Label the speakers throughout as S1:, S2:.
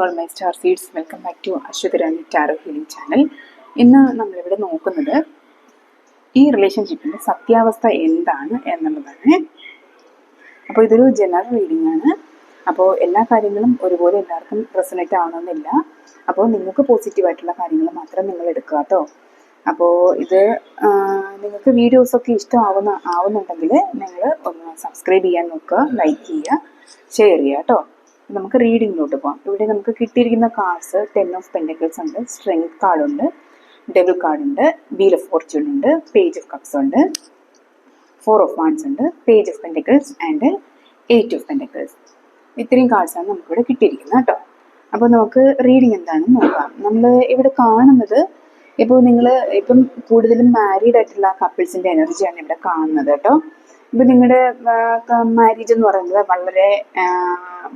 S1: All my star seeds welcome back to Ashwathi Rani tarot healing channel ഇന്ന് നമ്മളിവിടെ നോക്കുന്നത് ഈ റിലേഷൻഷിപ്പിന്റെ സത്യാവസ്ഥ എന്താണ് എന്നുള്ളതാണ്. അപ്പോൾ ഇതൊരു ജനറൽ റീഡിംഗ് ആണ്. അപ്പോൾ എല്ലാ കാര്യങ്ങളും ഒരുപോലെ എല്ലാവർക്കും റെസനേറ്റ് ആവണമെന്നില്ല. അപ്പോൾ നിങ്ങൾക്ക് പോസിറ്റീവായിട്ടുള്ള കാര്യങ്ങൾ മാത്രം നിങ്ങൾ എടുക്കുക കേട്ടോ. അപ്പോൾ ഇത് നിങ്ങൾക്ക് വീഡിയോസൊക്കെ ഇഷ്ടമാവുന്ന ആവുന്നുണ്ടെങ്കിൽ നിങ്ങൾ ഒന്ന് സബ്സ്ക്രൈബ് ചെയ്യാൻ നോക്കുക ലൈക്ക് ചെയ്യുക ഷെയർ ചെയ്യുക കേട്ടോ. നമുക്ക് റീഡിങ്ങിലോട്ട് പോകാം ഇവിടെ നമുക്ക് കിട്ടിയിരിക്കുന്ന കാർഡ്സ് ടെൻ ഓഫ് പെൻഡക്കിൾസ് ഉണ്ട് സ്ട്രെങ്ത് കാർഡുണ്ട് ഡബിൾ കാർഡ് ഉണ്ട് വീൽ ഓഫ് ഫോർച്യൂൺ ഉണ്ട് പേജ് ഓഫ് കപ്സ് ഉണ്ട് ഫോർ ഓഫ് വാൺസ് ഉണ്ട് page of pentacles and eight of pentacles ഇത്രയും കാർഡ്സാണ് നമുക്കിവിടെ കിട്ടിയിരിക്കുന്നത് കേട്ടോ. അപ്പോൾ നമുക്ക് റീഡിങ് എന്താണെന്ന് നോക്കാം. നമ്മൾ ഇവിടെ കാണുന്നത് ഇപ്പോൾ നിങ്ങൾ ഇപ്പം കൂടുതലും മാരീഡ് ആയിട്ടുള്ള കപ്പിൾസിന്റെ എനർജിയാണ് ഇവിടെ കാണുന്നത് കേട്ടോ. ഇപ്പം നിങ്ങളുടെ മാരേജ് എന്ന് പറയുന്നത് വളരെ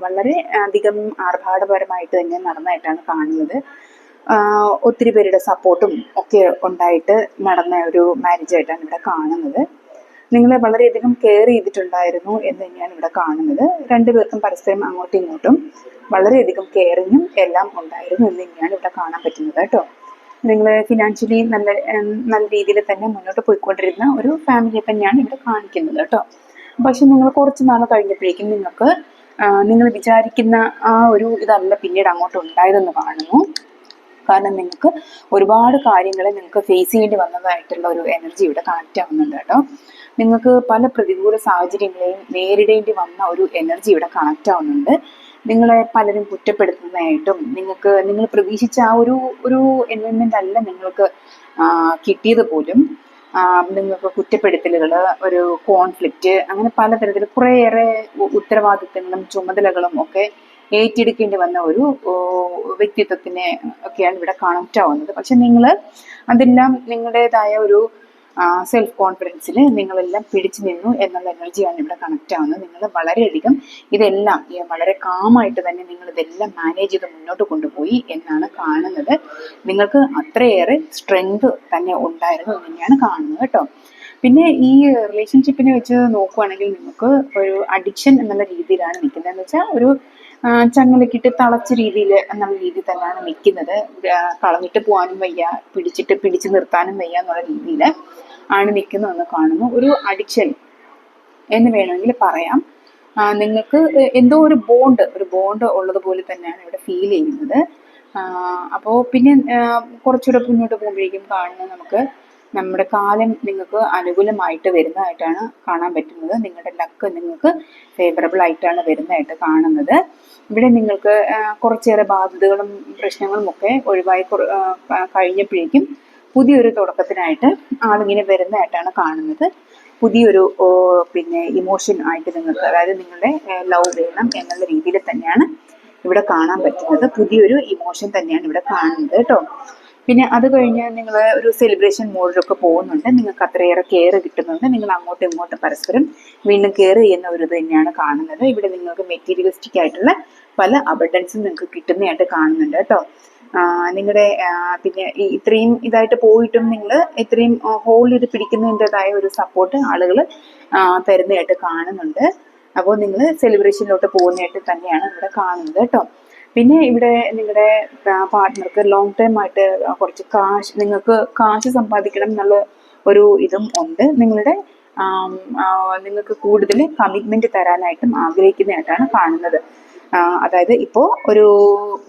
S1: വളരെ അധികം ആർഭാടപരമായിട്ട് തന്നെ നടന്നതായിട്ടാണ് കാണുന്നത്. ഒത്തിരി പേരുടെ സപ്പോർട്ടും ഒക്കെ ഉണ്ടായിട്ട് നടന്ന ഒരു മാരേജ് ആയിട്ടാണ് ഇവിടെ കാണുന്നത്. നിങ്ങളെ വളരെയധികം കെയർ ചെയ്തിട്ടുണ്ടായിരുന്നു എന്ന് തന്നെയാണ് ഇവിടെ കാണുന്നത്. രണ്ടുപേർക്കും പരസ്പരം അങ്ങോട്ടും ഇങ്ങോട്ടും വളരെയധികം കെയറിങ്ങും എല്ലാം ഉണ്ടായിരുന്നു എന്ന് തന്നെയാണ് ഇവിടെ കാണാൻ പറ്റുന്നത് കേട്ടോ. നിങ്ങൾ ഫിനാൻഷ്യലി നല്ല നല്ല രീതിയിൽ തന്നെ മുന്നോട്ട് പോയിക്കൊണ്ടിരുന്ന ഒരു ഫാമിലിയെ തന്നെയാണ് ഇവിടെ കാണിക്കുന്നത് കേട്ടോ. പക്ഷെ നിങ്ങൾ കുറച്ച് നാൾ കഴിഞ്ഞപ്പോഴേക്കും നിങ്ങൾക്ക് നിങ്ങൾ വിചാരിക്കുന്ന ആ ഒരു ഇതല്ല പിന്നീട് അങ്ങോട്ട് ഉണ്ടായതെന്ന് കാണുന്നു. കാരണം നിങ്ങൾക്ക് ഒരുപാട് കാര്യങ്ങൾ നിങ്ങൾക്ക് ഫേസ് ചെയ്യേണ്ടി വന്നതായിട്ടുള്ള ഒരു എനർജി ഇവിടെ കണക്റ്റ് ആവുന്നുണ്ട് കേട്ടോ. നിങ്ങൾക്ക് പല പ്രതികൂല സാഹചര്യങ്ങളെയും നേരിടേണ്ടി വന്ന ഒരു എനർജി ഇവിടെ കണക്റ്റ് ആവുന്നുണ്ട് നിങ്ങളെ പലരും കുറ്റപ്പെടുത്തുന്നതായിട്ടും നിങ്ങൾക്ക് നിങ്ങൾ പ്രതീക്ഷിച്ച ആ ഒരു ഒരു എൻവയോൺമെന്റ് അല്ല നിങ്ങൾക്ക് കിട്ടിയത് പോലും. നിങ്ങൾക്ക് കുറ്റപ്പെടുത്തലുകൾ ഒരു കോൺഫ്ലിക്റ്റ് അങ്ങനെ പലതരത്തിൽ കുറേയേറെ ഉത്തരവാദിത്തങ്ങളും ചുമതലകളും ഒക്കെ ഏറ്റെടുക്കേണ്ടി വന്ന ഒരു വ്യക്തിത്വത്തിനെ ഒക്കെയാണ് ഇവിടെ കണക്റ്റ് ആവുന്നത് പക്ഷെ നിങ്ങൾ അതെല്ലാം നിങ്ങളുടേതായ ഒരു സെൽഫ് കോൺഫിഡൻസിൽ നിങ്ങളെല്ലാം പിടിച്ചു നിന്നു എന്നുള്ള എനർജിയാണ് ഇവിടെ കണക്ട് ആവുന്നത്. നിങ്ങൾ വളരെയധികം ഇതെല്ലാം വളരെ കാമായിട്ട് തന്നെ നിങ്ങൾ ഇതെല്ലാം മാനേജ് ചെയ്ത് മുന്നോട്ട് കൊണ്ടുപോയി എന്നാണ് കാണുന്നത്. നിങ്ങൾക്ക് അത്രയേറെ സ്ട്രെങ്ത് തന്നെ ഉണ്ടായിരുന്നു എന്ന് തന്നെയാണ് കാണുന്നത് കേട്ടോ. പിന്നെ ഈ റിലേഷൻഷിപ്പിനെ വെച്ച് നോക്കുവാണെങ്കിൽ നിങ്ങൾക്ക് ഒരു അഡിക്ഷൻ എന്നുള്ള രീതിയിലാണ് നിൽക്കുന്നത് എന്ന് വെച്ചാൽ ഒരു ചങ്ങലക്കിട്ട് തളച്ച രീതിയിൽ എന്നുള്ള രീതിയിൽ തന്നെയാണ് നിൽക്കുന്നത് കളഞ്ഞിട്ട് പോകാനും വയ്യ പിടിച്ചിട്ട് പിടിച്ചു നിർത്താനും വയ്യ എന്നുള്ള രീതിയിൽ ആണ് നിൽക്കുന്നതെന്ന് കാണുന്നു. ഒരു അഡിക്ഷൻ എന്ന് വേണമെങ്കിൽ പറയാം. നിങ്ങൾക്ക് എന്തോ ഒരു ബോണ്ട് ഒരു ബോണ്ട് ഉള്ളതുപോലെ തന്നെയാണ് ഇവിടെ ഫീൽ ചെയ്യുന്നത്. അപ്പോൾ പിന്നെ കുറച്ചുകൂടെ മുന്നോട്ട് പോകുമ്പോഴേക്കും കാണുന്നത് നമുക്ക് നമ്മുടെ കാലം നിങ്ങൾക്ക് അനുകൂലമായിട്ട് വരുന്നതായിട്ടാണ് കാണാൻ പറ്റുന്നത്. നിങ്ങളുടെ ലക്ക് നിങ്ങൾക്ക് ഫേവറബിൾ ആയിട്ടാണ് വരുന്നതായിട്ട് കാണുന്നത്. ഇവിടെ നിങ്ങൾക്ക് കുറച്ചേറെ ബാധ്യതകളും പ്രശ്നങ്ങളും ഒക്കെ ഒഴിവായി കഴിഞ്ഞപ്പോഴേക്കും പുതിയൊരു തുടക്കത്തിനായിട്ട് ആളിങ്ങനെ വരുന്നതായിട്ടാണ് കാണുന്നത്. പുതിയൊരു പിന്നെ ഇമോഷൻ ആയിട്ട് നിങ്ങൾക്ക് അതായത് നിങ്ങളുടെ ലവ് വേണം എന്നുള്ള രീതിയിൽ തന്നെയാണ് ഇവിടെ കാണാൻ പറ്റുന്നത്. പുതിയൊരു ഇമോഷൻ തന്നെയാണ് ഇവിടെ കാണുന്നത് കേട്ടോ. പിന്നെ അത് കഴിഞ്ഞ് നിങ്ങൾ ഒരു സെലിബ്രേഷൻ മോഡിലൊക്കെ പോകുന്നുണ്ട്. നിങ്ങൾക്ക് അത്രയേറെ കെയർ കിട്ടുന്നുണ്ട്. നിങ്ങൾ അങ്ങോട്ടും ഇങ്ങോട്ടും പരസ്പരം വീണ്ടും കെയർ ചെയ്യുന്ന ഒരു തന്നെയാണ് കാണുന്നത്. ഇവിടെ നിങ്ങൾക്ക് മെറ്റീരിയലിസ്റ്റിക് ആയിട്ടുള്ള പല അബഡൻസും നിങ്ങൾക്ക് കിട്ടുന്നതായിട്ട് കാണുന്നുണ്ട് കേട്ടോ. നിങ്ങളുടെ പിന്നെ ഇത്രയും ഇതായിട്ട് പോയിട്ടും നിങ്ങൾ ഇത്രയും ചെയ്ത് പിടിക്കുന്നതിന്റെതായ ഒരു സപ്പോർട്ട് ആളുകൾ തരുന്നതായിട്ട് കാണുന്നുണ്ട്. അപ്പോൾ നിങ്ങൾ സെലിബ്രേഷനിലോട്ട് പോകുന്നതായിട്ട് തന്നെയാണ് ഇവിടെ കാണുന്നത് കേട്ടോ. പിന്നെ ഇവിടെ നിങ്ങളുടെ പാർട്ട്ണർക്ക് ലോങ് ടൈം ആയിട്ട് കുറച്ച് കാശ് നിങ്ങൾക്ക് കാശ് സമ്പാദിക്കണം എന്നുള്ള ഒരു ഇതും ഉണ്ട്. നിങ്ങളുടെ നിങ്ങൾക്ക് കൂടുതൽ കമ്മിറ്റ്മെന്റ് തരാനായിട്ടും ആഗ്രഹിക്കുന്നതായിട്ടാണ് കാണുന്നത്. അതായത് ഇപ്പോൾ ഒരു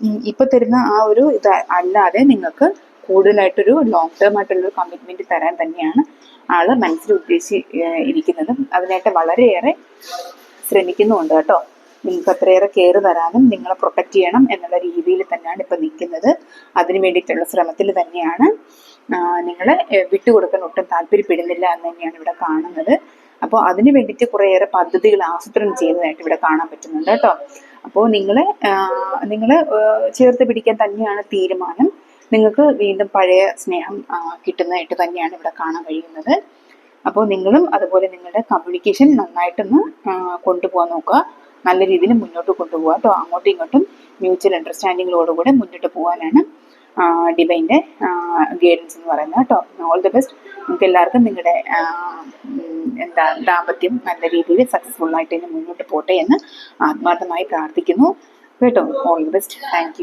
S1: ഇപ്പോൾ ഇപ്പൊ തരുന്ന ആ ഒരു ഇത് അല്ലാതെ നിങ്ങൾക്ക് കൂടുതലായിട്ടൊരു ലോങ് ടേം ആയിട്ടുള്ളൊരു കമ്മിറ്റ്മെന്റ് തരാൻ തന്നെയാണ് ആൾ മനസ്സിൽ ഉദ്ദേശിച്ച് ഏഹ്, ഇരിക്കുന്നത്. അതിനായിട്ട് വളരെയേറെ ശ്രമിക്കുന്നുമുണ്ട് കേട്ടോ. നിങ്ങൾക്ക് അത്രയേറെ കെയർ തരാനും നിങ്ങളെ പ്രൊട്ടക്ട് ചെയ്യണം എന്നുള്ള രീതിയിൽ തന്നെയാണ് ഇപ്പം നിൽക്കുന്നത്. അതിനു വേണ്ടിയിട്ടുള്ള ശ്രമത്തിൽ തന്നെയാണ് നിങ്ങൾ വിട്ടുകൊടുക്കാൻ ഒട്ടും താല്പര്യപ്പെടുന്നില്ല എന്ന് തന്നെയാണ് ഇവിടെ കാണുന്നത്. അപ്പോൾ അതിന് വേണ്ടിയിട്ട് കുറേയേറെ പദ്ധതികൾ ആസൂത്രണം ചെയ്യുന്നതായിട്ട് ഇവിടെ കാണാൻ പറ്റുന്നുണ്ട് കേട്ടോ. അപ്പോൾ നിങ്ങൾ നിങ്ങൾ ചേർത്ത് പിടിക്കാൻ തന്നെയാണ് തീരുമാനം. നിങ്ങൾക്ക് വീണ്ടും പഴയ സ്നേഹം കിട്ടുന്നതായിട്ട് തന്നെയാണ് ഇവിടെ കാണാൻ കഴിയുന്നത്. അപ്പോൾ നിങ്ങളും അതുപോലെ നിങ്ങളുടെ കമ്മ്യൂണിക്കേഷൻ നന്നായിട്ടൊന്ന് കൊണ്ടുപോകാൻ നോക്കുക. നല്ല രീതിയിൽ മുന്നോട്ട് കൊണ്ടുപോകുക കേട്ടോ അങ്ങോട്ടും ഇങ്ങോട്ടും മ്യൂച്വൽ അണ്ടർസ്റ്റാൻഡിങ്ങിലോടുകൂടെ മുന്നോട്ട് പോകാനാണ് ഡിവൈന്റെ ഗൈഡൻസ് എന്ന് പറയുന്നത് കേട്ടോ. ഓൾ ദി ബെസ്റ്റ് നിങ്ങൾക്ക് എല്ലാവർക്കും നിങ്ങളുടെ എന്താ ദാമ്പത്യം നല്ല രീതിയിൽ സക്സസ്ഫുൾ ആയിട്ട് തന്നെ മുന്നോട്ട് പോട്ടെ എന്ന് ആത്മാർത്ഥമായി പ്രാർത്ഥിക്കുന്നു. കേട്ടോ. All the best thank